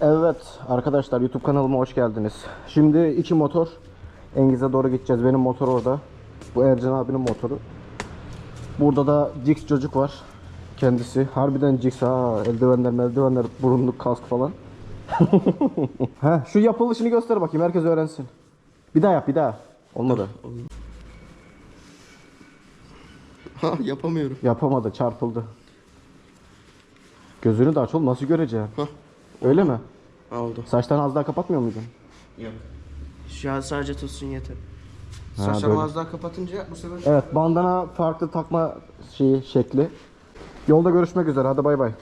Evet arkadaşlar YouTube kanalıma hoş geldiniz. Şimdi iki motor Engiz'e doğru gideceğiz. Benim motor orada. Bu Ercan abinin motoru. Burada da Jix çocuk var. Kendisi. Harbiden Jix ha. Eldivenler, meldivenler, burunluk, kask falan. Heh, şu yapılışını göster bakayım. Herkes öğrensin. Bir daha yap bir daha. Olmadı. Ha yapamıyorum. Yapamadı. Çarpıldı. Gözünü de aç oğlum. Nasıl göreceksin? Hah. Öyle mi? Oldu. Saçlarını az daha kapatmıyor muydun? Yok. Şu an sadece tutsun yeter. Ha, Saçlarımı böyle. az daha kapatınca bu sefer Evet bandana farklı takma şeyi şekli. Yolda görüşmek üzere hadi bay bay.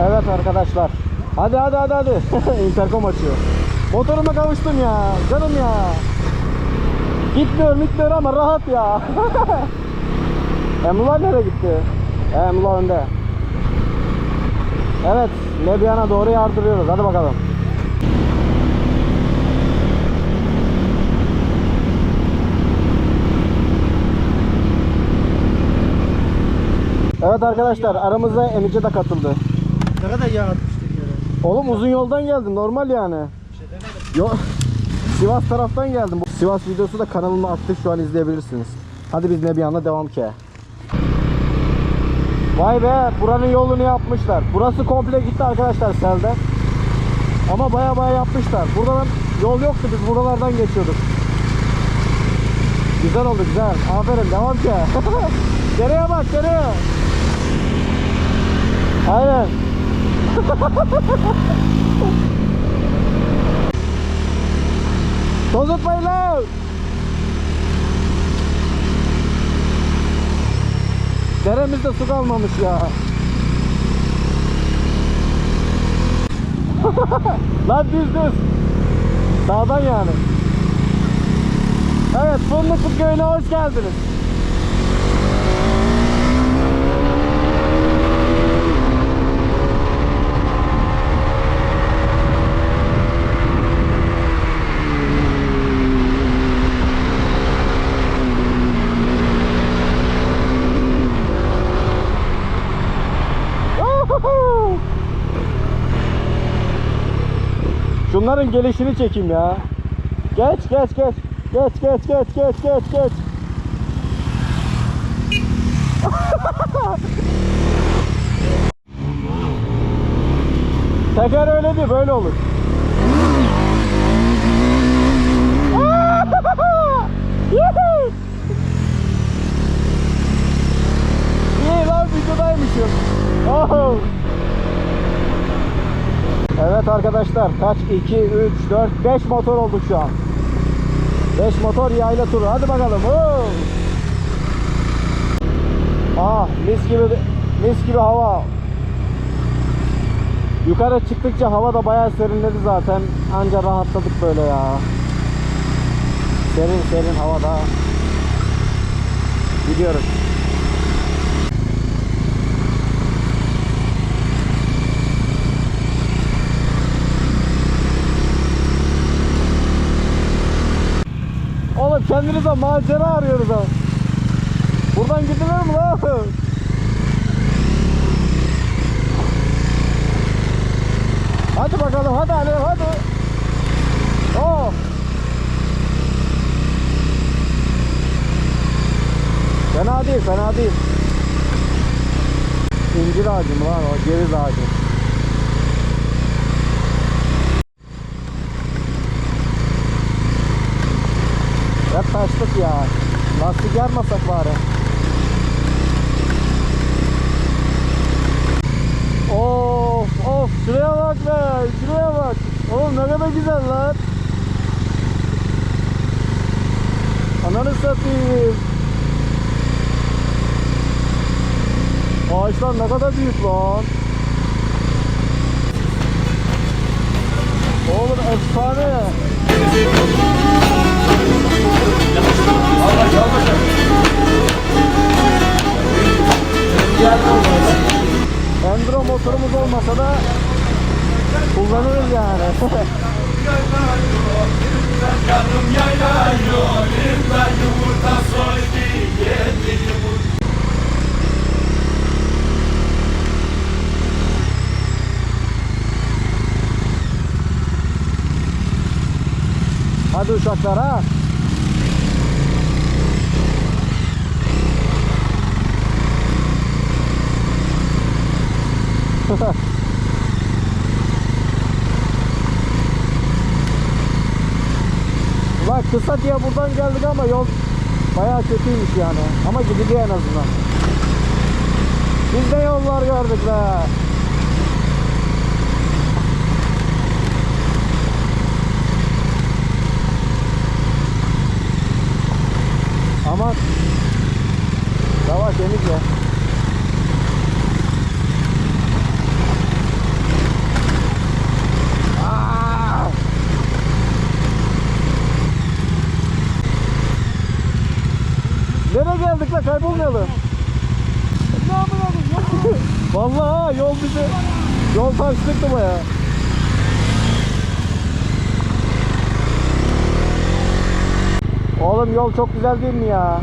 Evet arkadaşlar. Hadi hadi hadi hadi. Interkom açıyor. Motoruma kavuştum ya. Canım ya. Gitmiyor gitmiyor ama rahat ya. Emrullah nereye gitti? Emrullah önde. Evet. Lebyan'a doğru yardırıyoruz. Hadi bakalım. Evet arkadaşlar aramıza Emice de katıldı. Ne kadar yağ atmıştık ya. Oğlum uzun yoldan geldim normal yani. Yo Sivas taraftan geldim. Sivas videosu da kanalımda aktif şu an izleyebilirsiniz. Hadi biz Nebiyan'la devam ki. Vay be buranın yolunu yapmışlar. Burası komple gitti arkadaşlar selde. Ama baya baya yapmışlar. Buradan yol yoktu biz buralardan geçiyorduk. Güzel oldu güzel. Aferin devam ki. Nereye bak nereye? Aynen. Toz atmayın lan. Deremizde su kalmamış ya. lan düz düz. Sağdan yani. Evet Fındıklı köyüne hoş geldiniz. Şunların gelişini çekeyim ya. Geç geç geç. Geç geç geç geç geç geç. Teker öyle değil böyle olur. İyi lan videodaymışım. Oh. Evet arkadaşlar kaç 2 3 4 5 motor olduk şu an. 5 motor yayla turu. Hadi bakalım. Ah mis gibi mis gibi hava. Yukarı çıktıkça hava da bayağı serinledi zaten. Anca rahatladık böyle ya. Serin serin havada. Gidiyoruz. Oğlum kendinize macera arıyoruz ha. Buradan gidilir mi lan? Hadi bakalım hadi hadi hadi. Oh. Fena değil fena değil. İncir ağacı mı lan o ceviz ağacı. Ya taşlık ya. Lastik yarmasak bari. Of of şuraya bak be şuraya bak. Oğlum ne kadar güzel lan. Ananı satayım. Ağaçlar ne kadar büyük lan. Oğlum efsane. Enduro motorumuz olmasa da kullanırız yani. Hadi uşaklar ha. Ulan kısa diye buradan geldik ama yol bayağı kötüymüş yani. Ama gidiliyor en azından. Biz de yollar gördük be. Aman. Yavaş Emir Aa! Nereye geldik la kaybolmayalım. Vallahi yol bizi yol taşlıktı baya. Oğlum yol çok güzel değil mi ya?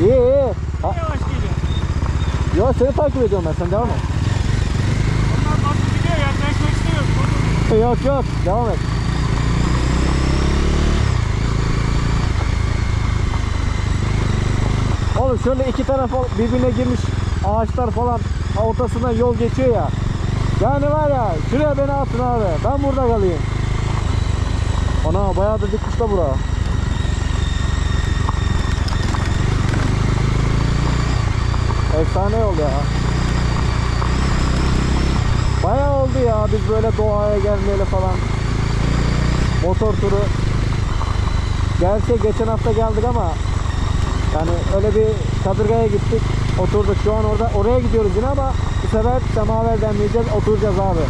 İyi iyi. Ha, Yavaş geliyor. yo seni takip ediyorum ben sen devam et. Onlar nasıl gidiyor ya? Ben çok istemiyorum. yok yok devam et. Oğlum şöyle iki taraf birbirine girmiş ağaçlar falan ortasından yol geçiyor ya. Yani var ya şuraya beni atın abi. Ben burada kalayım. Ana bayağı da dikmiş da bura. Efsane yol ya. Bayağı oldu ya biz böyle doğaya gelmeyeli falan. Motor turu. Gerçi geçen hafta geldik ama yani öyle bir kadırgaya gittik. Oturduk şu an orada oraya gidiyoruz yine ama bu sefer semaver demleyeceğiz oturacağız abi.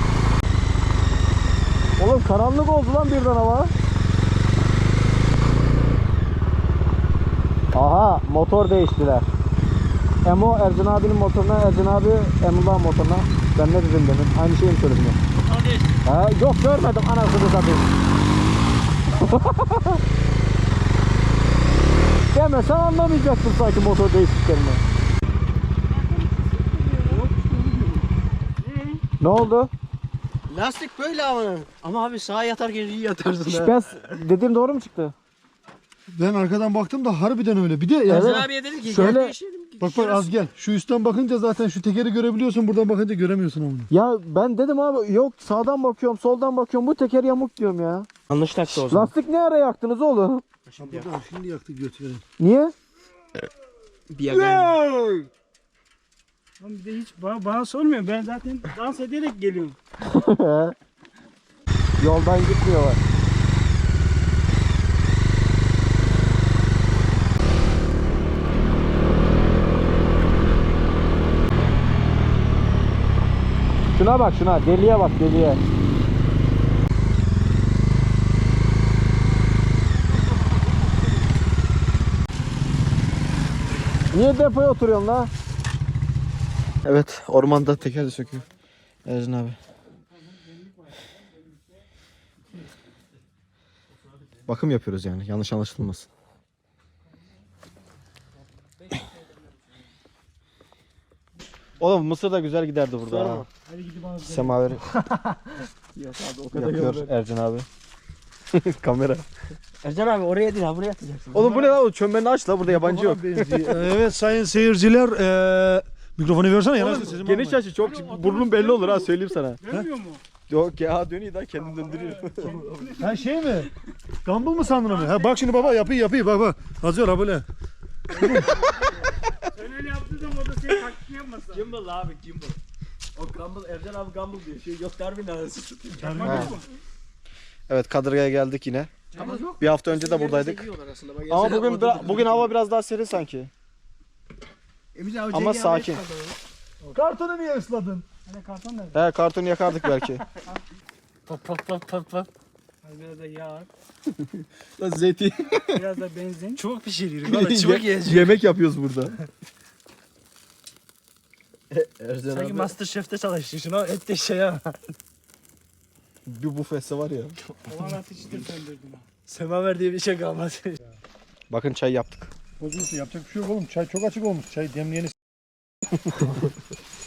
Oğlum karanlık oldu lan birden hava. Aha motor değiştiler. Emo Ercan abinin motoruna, Ercan abi Emrullah motoruna. Ben ne dedim demin? Aynı şeyi mi söyledim ya? Hadi. Ha, yok görmedim anasını satayım. Demesen anlamayacaktın sanki motor değiştiklerini. Ne oldu? Lastik böyle ama. Ama abi sağa yatarken iyi yatarsın ha. Ben dediğim doğru mu çıktı? Ben arkadan baktım da harbiden öyle. Bir de ya Evet. Ercan abiye dedim ki Şöyle- gel değişelim. Bak bak az gel. Şu üstten bakınca zaten şu tekeri görebiliyorsun. Buradan bakınca göremiyorsun onu. Ya ben dedim abi yok sağdan bakıyorum soldan bakıyorum bu teker yamuk diyorum ya. Yanlış taktı o zaman. Lastik ne ara yaktınız oğlum? Şimdi, şimdi yaktı göt veren. Niye? Bir yagan. Oğlum bir de hiç bana, bana sormuyor. Ben zaten dans ederek geliyorum. Yoldan gitmiyorlar. Şuna bak şuna deliye bak deliye. Niye depoya oturuyorsun la? Evet ormanda teker de söküyor. Ercan abi. Bakım yapıyoruz yani yanlış anlaşılmasın. Oğlum mısır da güzel giderdi burada ha. Hadi gidip bana Semaveri Yok abi o kadar yapıyor yol. Ercan abi. Kamera. Ercan abi oraya değil ha buraya atacaksın. Oğlum bu ne lan? O çömberini aç la burada yabancı yok. evet sayın seyirciler. eee mikrofonu versene ya. Oğlum, geniş açı çok burnun belli olur ha söyleyeyim sana. Dönmüyor mu? Yok ya dönüyor da kendini döndürüyor. Ha şey mi? Gumball mı sandın onu? Ha bak şimdi baba yapıyor yapıyor bak bak. Hazır ha böyle. Ben öyle yaptıydım o da senin taklitini yapmasın. Gimbal abi gimbal. O Gumball Ercan abi Gumball diyor. Şey yok Darwin arası satayım. He. yok mu? Evet Kadırga'ya geldik yine. Ama yok. Bir hafta önce de buradaydık. Ama bugün bira- bugün hava biraz daha serin sanki. Ama sakin. Kartonu niye ısladın? Hani karton nerede? He kartonu yakardık belki. Pop pop pop pop pop. Biraz da yağ, Zeytin. biraz da benzin. Çok pişiriyoruz. Valla çıbık yiyeceğiz. Yemek yapıyoruz burada. Ercan Sanki Masterchef'te çalışıyorsun o et de şey ya. bir bufesi var ya. Olan ateşi de söndürdüm ha. Semaver diye bir şey kalmadı. Bakın çay yaptık. Bozulsun yapacak bir şey yok oğlum. Çay çok açık olmuş. Çay demleyeni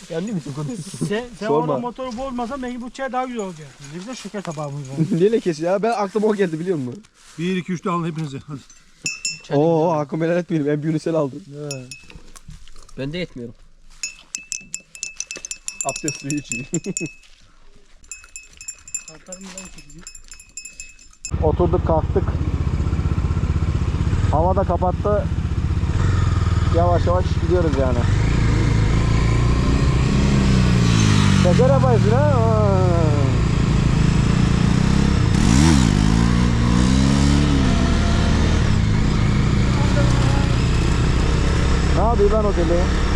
Yendi misin konu? Sen, sen Sorma. orada motoru bozmasan belki bu çay daha güzel olacak. Ne güzel şeker tabağı bu. Niye lekesi ya? Ben aklıma o geldi biliyor musun? 1 2 3 alın hepinize. Hadi. Oo hakkımı helal etmeyelim. En büyüğünü sen aldın. Ben de yetmiyorum. Abdest suyu içeyim. Oturduk kalktık. Hava da kapattı. Yavaş yavaş gidiyoruz yani. Teker yaparsın ha. Aa. Ne yapıyor lan o deli?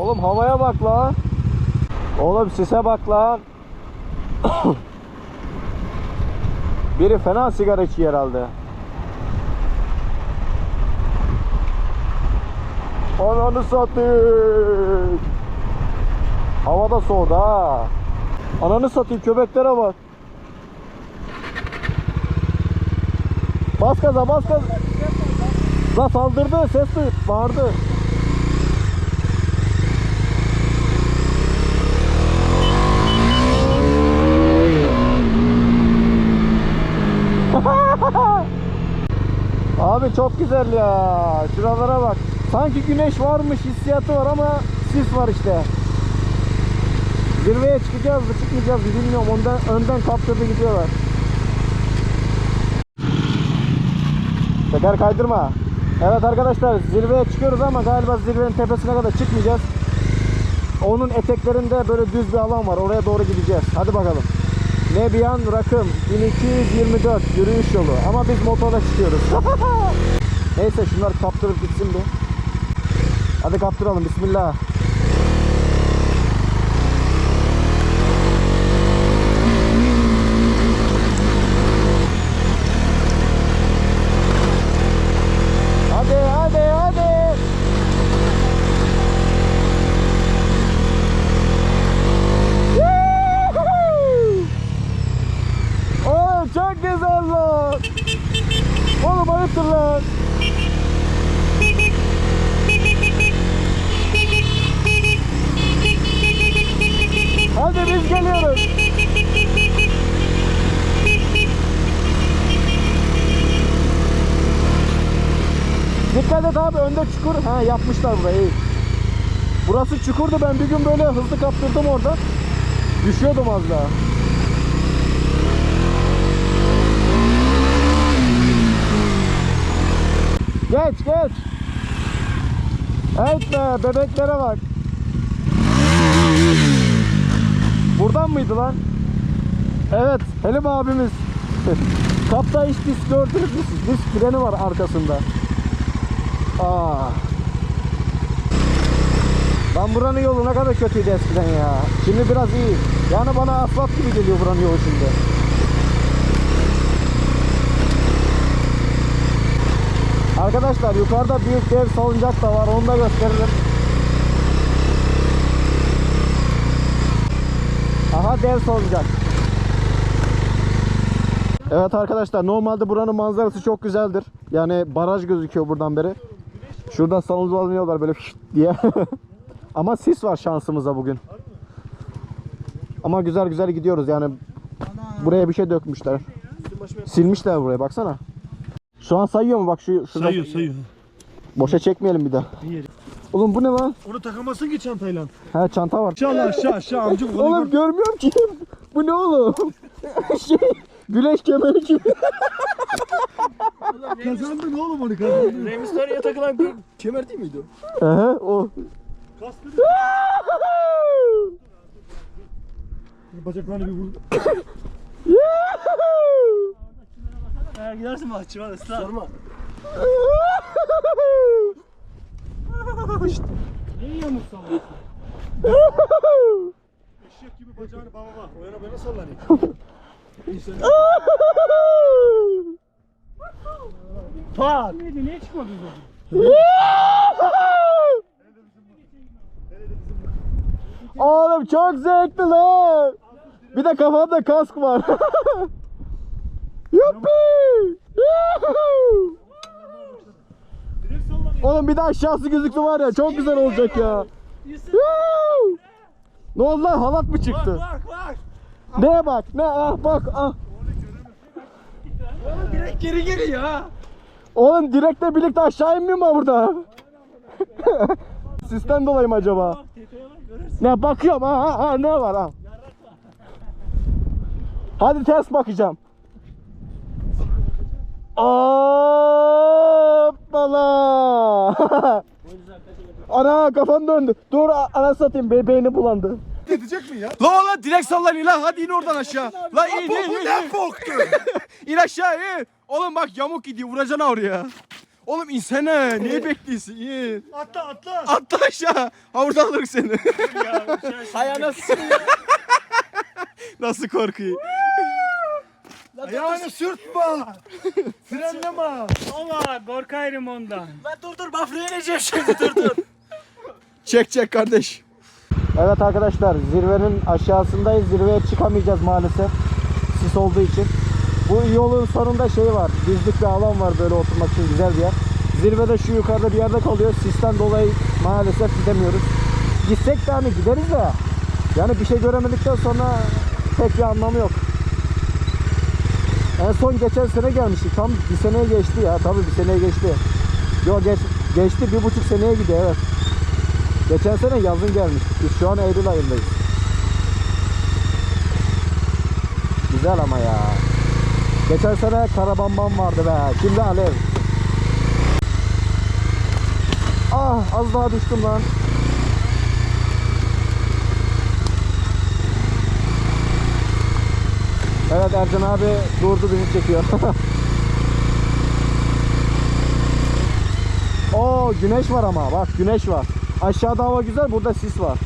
Oğlum havaya bak lan. Oğlum sise bak lan. Biri fena sigara içiyor herhalde. Ananı satayım. Havada soğudu ha. Ananı satayım köpeklere bak. Bas gaza bas gaza. Saldırdı ses duydum bağırdı. Abi çok güzel ya. Şuralara bak. Sanki güneş varmış hissiyatı var ama sis var işte. Zirveye çıkacağız mı çıkmayacağız mı bilmiyorum. Ondan, önden kaptırdı gidiyorlar. Teker kaydırma. Evet arkadaşlar zirveye çıkıyoruz ama galiba zirvenin tepesine kadar çıkmayacağız. Onun eteklerinde böyle düz bir alan var. Oraya doğru gideceğiz. Hadi bakalım. Nebiyan Rakım 1224 yürüyüş yolu. Ama biz motorla çıkıyoruz. Neyse şunlar kaptırıp gitsin bir. Hadi kaptıralım bismillah. Hadi hadi hadi. Yuhuu! Oo çok. Oğlum ayıptır. Hadi biz geliyoruz. Dikkat et abi önde çukur. Ha yapmışlar burayı. Burası çukurdu ben bir gün böyle hızlı kaptırdım orada. Düşüyordum az daha. Geç geç. Evet be bebeklere bak. Buradan mıydı lan? Evet Helim abimiz. Kapta hiç disk gördünüz mü siz? Disk freni var arkasında. Aa. Lan buranın yolu ne kadar kötüydü eskiden ya. Şimdi biraz iyi. Yani bana asfalt gibi geliyor buranın yolu şimdi. Arkadaşlar yukarıda büyük dev salıncak da var. Onu da gösteririm. Aha dev salıncak. Evet arkadaşlar normalde buranın manzarası çok güzeldir. Yani baraj gözüküyor buradan beri. Şuradan salınıyorlar böyle diye. Ama sis var şansımıza bugün. Ama güzel güzel gidiyoruz yani buraya bir şey dökmüşler. Silmişler buraya baksana. Şu an sayıyor mu bak şu şurada. Sayıyor sayıyor. Boşa çekmeyelim bir daha. İyi. Oğlum bu ne lan? Onu takamazsın ki çantayla. Ha çanta var. Aşağı aşağı aşağı amcım. Oğlum görmüyorum ki. Bu ne oğlum? şey güneş kemeri gibi. gör. Kazandın oğlum onu kazandın. Remistoriye takılan bir kemer değil miydi o? Aha o. Kaskını. Bacaklarını bir vur. Ha, gidersin bak çıvan ıslah. Sorma. Niye yamuk sallıyorsun? Eşek gibi bacağını baba bak. O yana bana sallanıyor. Pat! Neydi niye çıkmadın zaten? Oğlum çok zevkli lan. Bir de kafamda kask var. Yuppi! Oğlum bir de aşağısı gözüktü var ya çok güzel olacak ya. Ne oldu lan halat mı çıktı? Bak bak! Ne bak ne ah bak ah. Direkt geri geliyor ha! Oğlum direkle birlikte aşağı inmiyor mu burada? Sistem dolayı mı acaba? Bak bak. Ne bakıyorum ha, ha, ha ne var ha? Hadi ters bakacağım. Hoppala. Ana kafam döndü. Dur ana satayım be beyni bulandı. Edecek mi ya? La lan direkt sallanıyor lan hadi in oradan aşağı. La in in in. ne boktu? in aşağı in. Oğlum bak yamuk gidiyor vuracaksın oraya. Oğlum insene niye bekliyorsun in. Atla atla. Atla aşağı. Ha burada alır seni. Ayağına Nasıl korkuyor. Ayağını sürtme. Frenleme. Ama korkarım ondan. Lan dur dur bafraya ineceğim şimdi dur dur. Çek çek kardeş. Evet arkadaşlar zirvenin aşağısındayız. Zirveye çıkamayacağız maalesef. Sis olduğu için. Bu yolun sonunda şey var. Düzlük bir alan var böyle oturmak için güzel bir yer. Zirvede şu yukarıda bir yerde kalıyor. Sisten dolayı maalesef gidemiyoruz. Gitsek de hani gideriz de. Yani bir şey göremedikten sonra pek bir anlamı yok. En son geçen sene gelmiştik. Tam bir seneye geçti ya. Tabii bir seneye geçti. Yok geç, geçti. Bir buçuk seneye gidiyor evet. Geçen sene yazın gelmiştik. Biz şu an Eylül ayındayız. Güzel ama ya. Geçen sene Karabambam vardı be. Şimdi Alev. Ah az daha düştüm lan. Evet Ercan abi durdu bizi çekiyor. Oo güneş var ama bak güneş var. Aşağıda hava güzel burada sis var.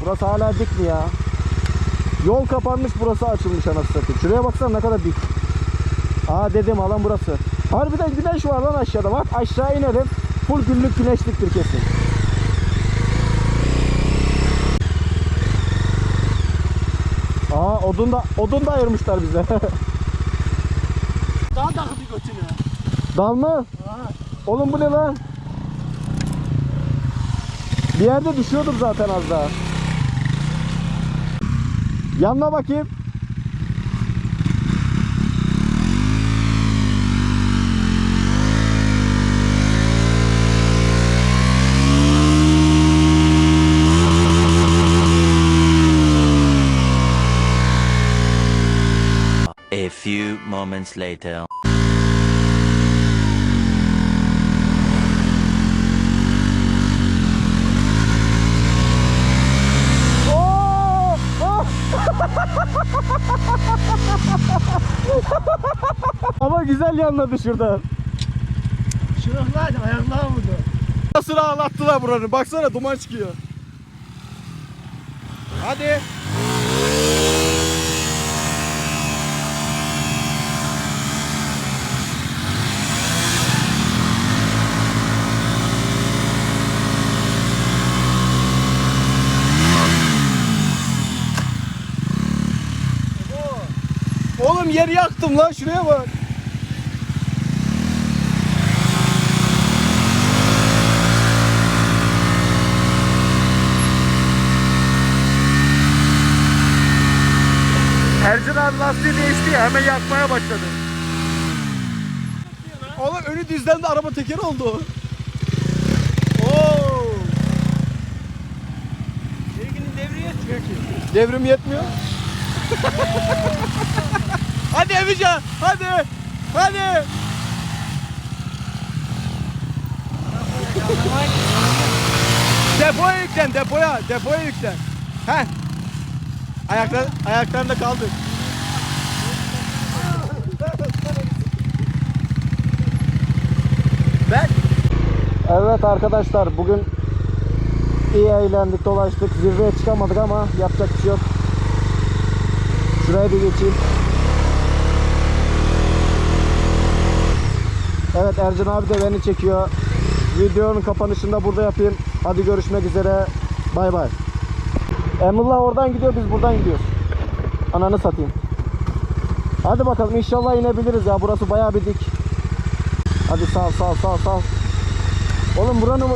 Burası hala dik mi ya? Yol kapanmış burası açılmış anasını satayım. Şuraya baksana ne kadar dik. Aa dedim alan burası. Harbiden güneş var lan aşağıda bak aşağı inelim. Full günlük güneşliktir kesin. Aa odun da odun da ayırmışlar bize. Daha takı bir götüne. Dal mı? Oğlum bu ne lan? Bir yerde düşüyordum zaten az daha. Yanına bakayım. Moments later. Oo! Ah! Ama güzel yanladı şurada. Şırıklar ayaklar vurdu. Nasıl ağlattılar buranı baksana duman çıkıyor. Hadi. Oğlum yeri yaktım lan şuraya bak. Ercan Arabanın lastiği değişti ya hemen yakmaya başladı. Oğlum önü düzlendi araba teker oldu. Oo. Sevginin devri yetmiyor ki. Devrim yetmiyor. hadi Emircan hadi. Hadi. depoya yüklen depoya depoya yüklen. Heh. Ayaklar, ayaklarında kaldı. Ben Evet arkadaşlar bugün iyi eğlendik dolaştık zirveye çıkamadık ama yapacak bir şey yok. Şuraya bir geçeyim. Evet Ercan abi de beni çekiyor. Videonun kapanışını da burada yapayım. Hadi görüşmek üzere. Bay bay. Emrullah oradan gidiyor biz buradan gidiyoruz. Ananı satayım. Hadi bakalım inşallah inebiliriz ya. Burası bayağı bir dik. Hadi sağ sağ sağ sağ. Oğlum buranın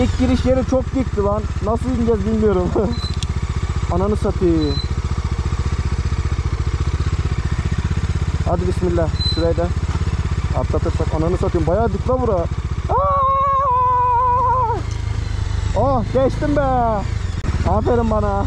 ilk giriş yeri çok dikti lan. Nasıl ineceğiz bilmiyorum. Ananı satayım. Hadi bismillah. Şurayı da atlatırsak ananı satayım. Bayağı dik la bura. Aa! Oh geçtim be. Aferin bana.